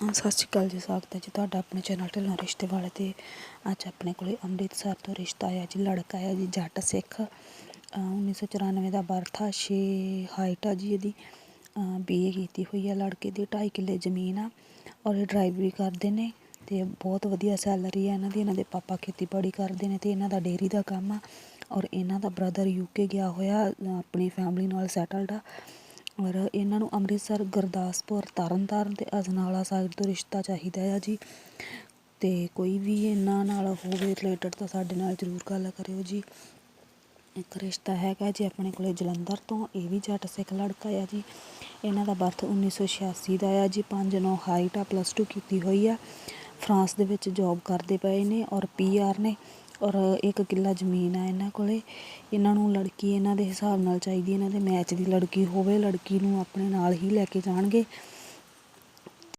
ਸਤਿ ਸ਼੍ਰੀ ਅਕਾਲ ਜੀ, ਸਵਾਗਤ ਹੈ ਜੀ ਤੁਹਾਡਾ ਆਪਣੇ ਚੈਨਲ ਢਿੱਲੋਂ ਰਿਸ਼ਤੇ ਵਾਲੇ ਤੇ। ਅੱਜ ਆਪਣੇ ਕੋਲੇ ਅੰਮ੍ਰਿਤਸਰ ਤੋਂ ਰਿਸ਼ਤਾ ਆਇਆ ਜੀ, ਲੜਕਾ ਆਇਆ ਜੀ, ਜੱਟ ਸਿੱਖ। ਅਹ 1994 ਦਾ ਬਰਥ ਆ 6 ਹਾਈਟ ਆ ਜੀ ਇਹਦੀ। ਬੀਏ ਕੀਤੀ ਹੋਈ ਆ ਲੜਕੇ ਦੀ 2.5 ਕਿੱਲੇ ਜ਼ਮੀਨ ਆ ਔਰ ਇਹ ਡਰਾਈਵਰੀ ਕਰਦੇ ਨੇ ਤੇ ਬਹੁਤ ਵਧੀਆ ਸੈਲਰੀ ਆ ਇਹਨਾਂ ਦੀ, ਇਹਨਾਂ ਦੇ ਪਾਪਾ ਖੇਤੀਬਾੜੀ ਕਰਦੇ ਨੇ ਤੇ ਇਹਨਾਂ ਦਾ ਡੇਅਰੀ ਦਾ ਕੰਮ ਆ ਔਰ ਇਹਨਾਂ ਦਾ ਬ੍ਰਦਰ ਯੂਕੇ ਗਿਆ ਹੋਇਆ ਆਪਣੀ ਫੈਮਿਲੀ ਨਾਲ ਸੈਟਲਡ ਆ। ਔਰ ਇਹਨਾਂ ਨੂੰ ਅੰਮ੍ਰਿਤਸਰ, ਗੁਰਦਾਸਪੁਰ, ਤਰਨਤਾਰਨ ਅਤੇ ਅਜਨਾਲਾ ਸਾਈਡ ਤੋਂ ਰਿਸ਼ਤਾ ਚਾਹੀਦਾ ਆ ਜੀ। ਅਤੇ ਕੋਈ ਵੀ ਇਹਨਾਂ ਨਾਲ ਹੋਵੇ ਰਿਲੇਟਡ ਤਾਂ ਸਾਡੇ ਨਾਲ ਜ਼ਰੂਰ ਗੱਲ ਕਰਿਓ ਜੀ। ਇੱਕ ਰਿਸ਼ਤਾ ਹੈਗਾ ਜੀ ਆਪਣੇ ਕੋਲੇ ਜਲੰਧਰ ਤੋਂ, ਇਹ ਵੀ ਜੱਟ ਸਿੱਖ ਲੜਕਾ ਆ ਜੀ। ਇਹਨਾਂ ਦਾ ਬਰਥ 1986 ਦਾ ਆ ਜੀ 5-9 ਹਾਈਟ ਆ ਪਲੱਸ 2 ਕੀਤੀ ਹੋਈ ਆ। ਫਰਾਂਸ ਦੇ ਵਿੱਚ ਜੌਬ ਕਰਦੇ ਪਏ ਨੇ ਔਰ ਪੀਆਰ ਨੇ। ਔਰ ਇੱਕ ਕਿੱਲਾ ਜ਼ਮੀਨ ਆ ਇਹਨਾਂ ਕੋਲੇ। ਇਹਨਾਂ ਨੂੰ ਲੜਕੀ ਇਹਨਾਂ ਦੇ ਹਿਸਾਬ ਨਾਲ ਚਾਹੀਦੀ, ਇਹਨਾਂ ਦੇ ਮੈਚ ਦੀ ਲੜਕੀ ਹੋਵੇ, ਲੜਕੀ ਨੂੰ ਆਪਣੇ ਨਾਲ ਹੀ ਲੈ ਕੇ ਜਾਣਗੇ।